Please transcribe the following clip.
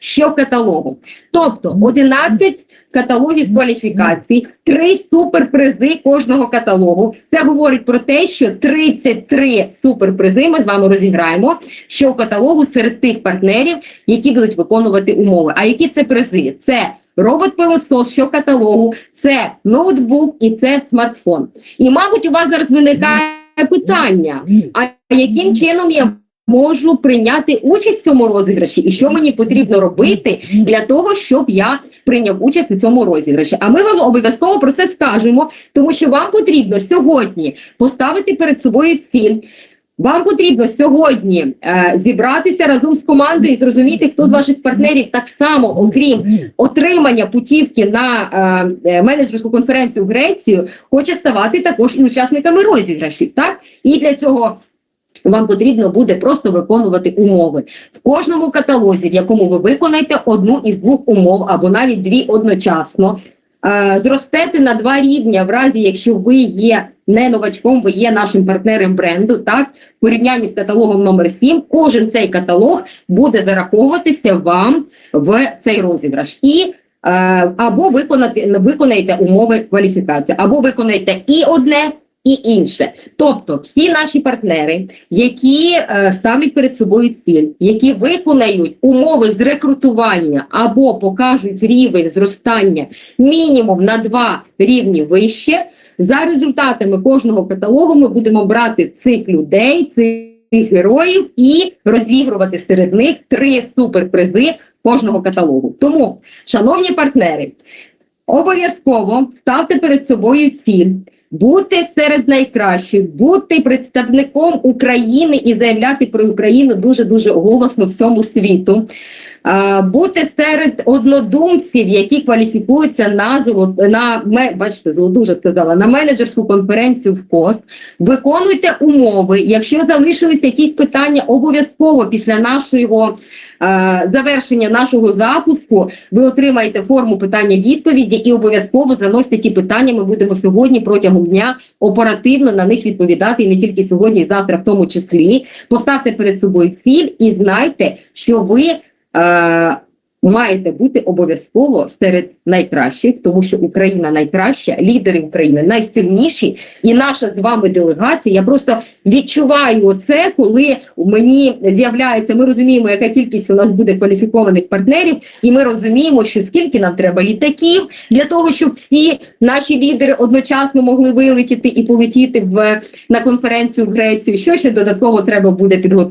що каталогу. Тобто 11 каталогів кваліфікацій, три суперпризи кожного каталогу. Це говорить про те, що 33 суперпризи ми з вами розіграємо, що в каталогу серед тих партнерів, які будуть виконувати умови. А які це призи? Це робот-пилосос, що каталогу, це ноутбук і це смартфон. І, мабуть, у вас зараз виникає питання: а яким чином я можу прийняти участь в цьому розіграші, і що мені потрібно робити для того, щоб я прийняв участь у цьому розіграші? А ми вам обов'язково про це скажемо, тому що вам потрібно сьогодні поставити перед собою ціль. Вам потрібно сьогодні е, зібратися разом з командою і зрозуміти, хто з ваших партнерів так само, окрім отримання путівки на е, е, менеджерську конференцію в Грецію, хоче ставати також і учасниками розіграшів. Так і для цього. Вам потрібно буде просто виконувати умови в кожному каталозі, в якому ви виконаєте одну із двох умов або навіть дві одночасно. Е, зростете на два рівня, в разі якщо ви є не новачком, ви є нашим партнером бренду. Так, в порівнянні з каталогом номер 7 кожен цей каталог буде зараховуватися вам в цей розіграш. І е, або виконати виконаєте умови кваліфікації, або виконаєте і одне, і інше. Тобто, всі наші партнери, які е, ставлять перед собою ціль, які виконають умови з рекрутування або покажуть рівень зростання мінімум на два рівні вище. За результатами кожного каталогу ми будемо брати цих людей, цих героїв і розігрувати серед них три суперпризи кожного каталогу. Тому, шановні партнери, обов'язково ставте перед собою ціль. Бути серед найкращих, бути представником України і заявляти про Україну дуже дуже голосно всьому світу. Бути серед однодумців, які кваліфікуються на золот... на бачите, вже сказала на менеджерську конференцію в КОС. Виконуйте умови. Якщо залишились якісь питання, обов'язково після нашого завершення нашого запуску ви отримаєте форму питання відповіді і обов'язково заносите ті питання. Ми будемо сьогодні протягом дня оперативно на них відповідати і не тільки сьогодні, і завтра, в тому числі. Поставте перед собою ціль і знайте, що ви. Маєте бути обов'язково серед найкращих, тому що Україна найкраща, лідери України найсильніші, і наша з вами делегація. Я просто відчуваю оце, коли мені з'являється. Ми розуміємо, яка кількість у нас буде кваліфікованих партнерів, і ми розуміємо, що скільки нам треба літаків для того, щоб всі наші лідери одночасно могли вилетіти і полетіти в на конференцію в Грецію. Що ще додатково треба буде підготувати?